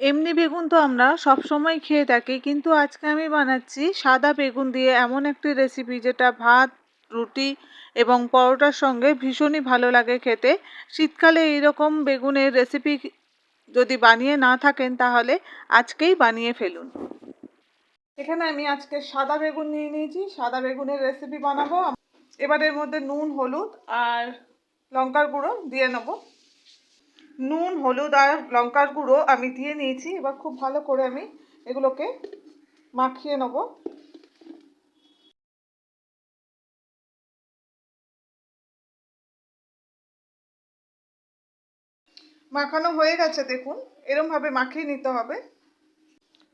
এমনি বেগুন তো আমরা সবসময় খেয়ে থাকি, কিন্তু আজকে আমি বানাচ্ছি সাদা বেগুন দিয়ে এমন একটি রেসিপি যেটা ভাত, রুটি এবং পরোটার সঙ্গে ভীষণই ভালো লাগে খেতে। শীতকালে এইরকম বেগুনের রেসিপি যদি বানিয়ে না থাকেন তাহলে আজকেই বানিয়ে ফেলুন। এখানে আমি আজকে সাদা বেগুন নিয়ে নিয়েছি, সাদা বেগুনের রেসিপি বানাবো। এবার এর মধ্যে নুন, হলুদ আর লঙ্কার গুঁড়ো দিয়ে নেব। নুন, হলুদ আর লঙ্কার গুঁড়ো আমি দিয়ে নিয়েছি। এবার খুব ভালো করে আমি এগুলোকে মাখিয়ে নেব। মাখানো হয়ে গেছে, দেখুন। এরমভাবে মাখিয়ে নিতে হবে।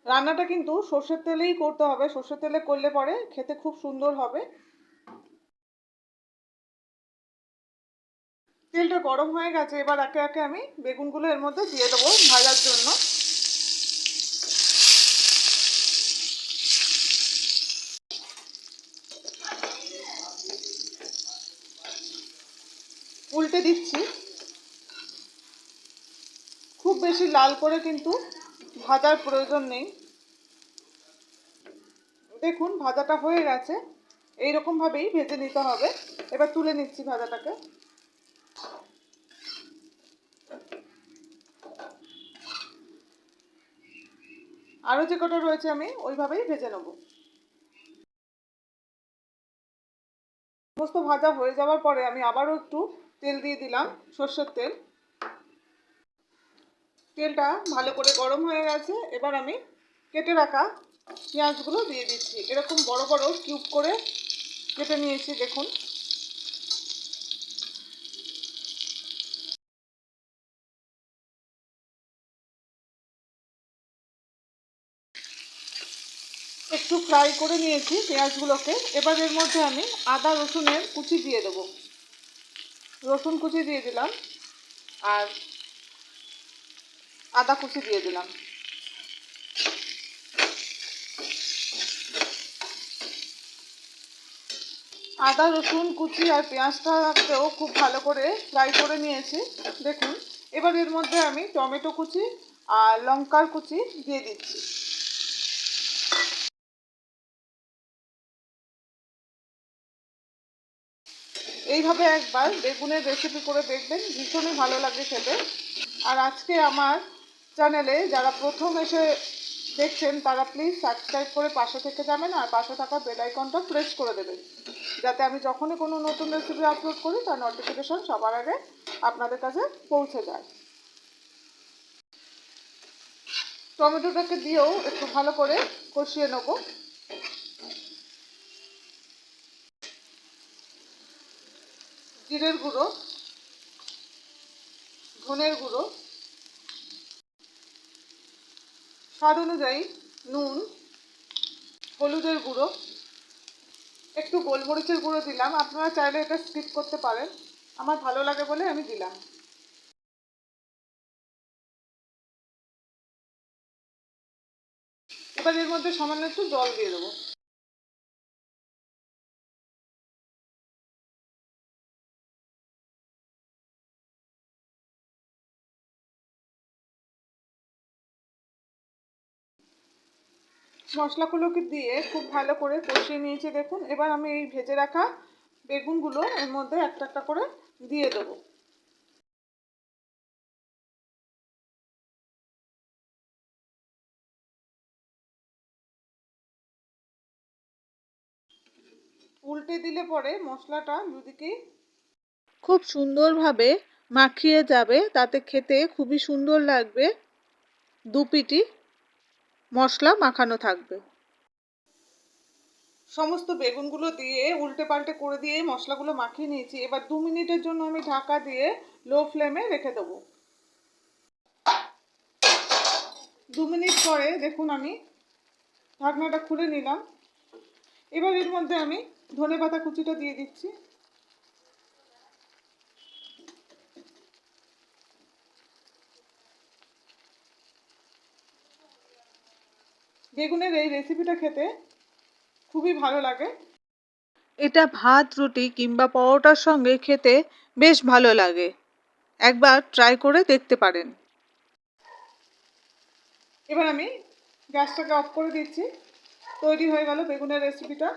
রান্নাটা কিন্তু সর্ষের তেলেই করতে হবে। সর্ষের তেলে করলে পরে খেতে খুব সুন্দর হবে। তেলটা গরম হয়ে গেছে, এবার একে একে আমি বেগুনগুলো এর মধ্যে দিয়ে দেবো ভাজার জন্য। উল্টে দিচ্ছি। খুব বেশি লাল করে কিন্তু ভাজার প্রয়োজন নেই। দেখুন, ভাজাটা হয়ে গেছে। এইরকমভাবেই ভেজে নিতে হবে। এবার তুলে নিচ্ছি ভাজাটাকে। আরও যে কটা রয়েছে আমি ওইভাবেই ভেজে নেব। সমস্ত ভাজা হয়ে যাওয়ার পরে আমি আবারও একটু তেল দিয়ে দিলাম, সর্ষের তেল। তেলটা ভালো করে গরম হয়ে গেছে, এবার আমি কেটে রাখা পেঁয়াজগুলো দিয়ে দিচ্ছি। এরকম বড় বড় কিউব করে কেটে নিয়েছি, দেখুন। একটু ফ্রাই করে নিয়েছি পেঁয়াজগুলোকে। এবার এর মধ্যে আমি আদা, রসুনের কুচি দিয়ে দেবো। রসুন কুচি দিয়ে দিলাম আর আদা কুচি দিয়ে দিলাম। আদা, রসুন কুচি আর পেঁয়াজটাকেও খুব ভালো করে ফ্রাই করে নিয়েছি। দেখুন, এবার এর মধ্যে আমি টমেটো কুচি আর লঙ্কার কুচি দিয়ে দিচ্ছি। এইভাবে একবার বেগুনের রেসিপি করে দেখবেন, ভীষণই ভালো লাগে খেতে। আর আজকে আমার চ্যানেলে যারা প্রথম এসে দেখছেন, তারা প্লিজ সাবস্ক্রাইব করে পাশে থেকে যাবেন আর পাশে থাকা বেল আইকনটা প্রেস করে দেবেন। যাতে আমি যখনই কোনো নতুন রেসিপি আপলোড করি, তার নোটিফিকেশন সবার আগে আপনাদের কাছে পৌঁছে যায়। টমেটোটাকে দিয়েও একটু ভালো করে কষিয়ে নেব। জিরের গুঁড়ো, ধনের গুঁড়ো, স্বাদ অনুযায়ী নুন, হলুদের গুঁড়ো, একটু গোলমরিচের গুঁড়ো দিলাম। আপনারা চাইলে এটা স্কিপ করতে পারেন। আমার ভালো লাগে বলে আমি দিলাম। এবার এর মধ্যে সামান্য একটু জল দিয়ে দেবো। মশলাগুলোকে দিয়ে খুব ভালো করে কষিয়ে নিয়েছি, দেখুন। এবার আমি এই ভেজে রাখা বেগুনগুলো এর মধ্যে একটা একটা করে দিয়ে দেবো। উল্টে দিলে পরে মশলাটা দুদিকে খুব সুন্দরভাবে মাখিয়ে যাবে, তাতে খেতে খুবই সুন্দর লাগবে। দু পিটি মশলা মাখানো থাকবে। সমস্ত বেগুনগুলো দিয়ে উল্টে পাল্টে করে দিয়ে মশলাগুলো মাখিয়ে নিয়েছি। এবার দু মিনিটের জন্য আমি ঢাকা দিয়ে লো ফ্লেমে রেখে দেবো। দু মিনিট পরে দেখুন আমি ঢাকনাটা খুলে নিলাম। এবার এর মধ্যে আমি ধনে পাতা কুচিটা দিয়ে দিচ্ছি। বেগুনের এই রেসিপিটা খেতে খুবই ভালো লাগে। এটা ভাত রুটি কিংবা পরোটার সঙ্গে খেতে বেশ ভালো লাগে। একবার ট্রাই করে দেখতে পারেন। এবার আমি গ্যাসটাকে অফ করে দিচ্ছি। তৈরি হয়ে গেল বেগুনের রেসিপিটা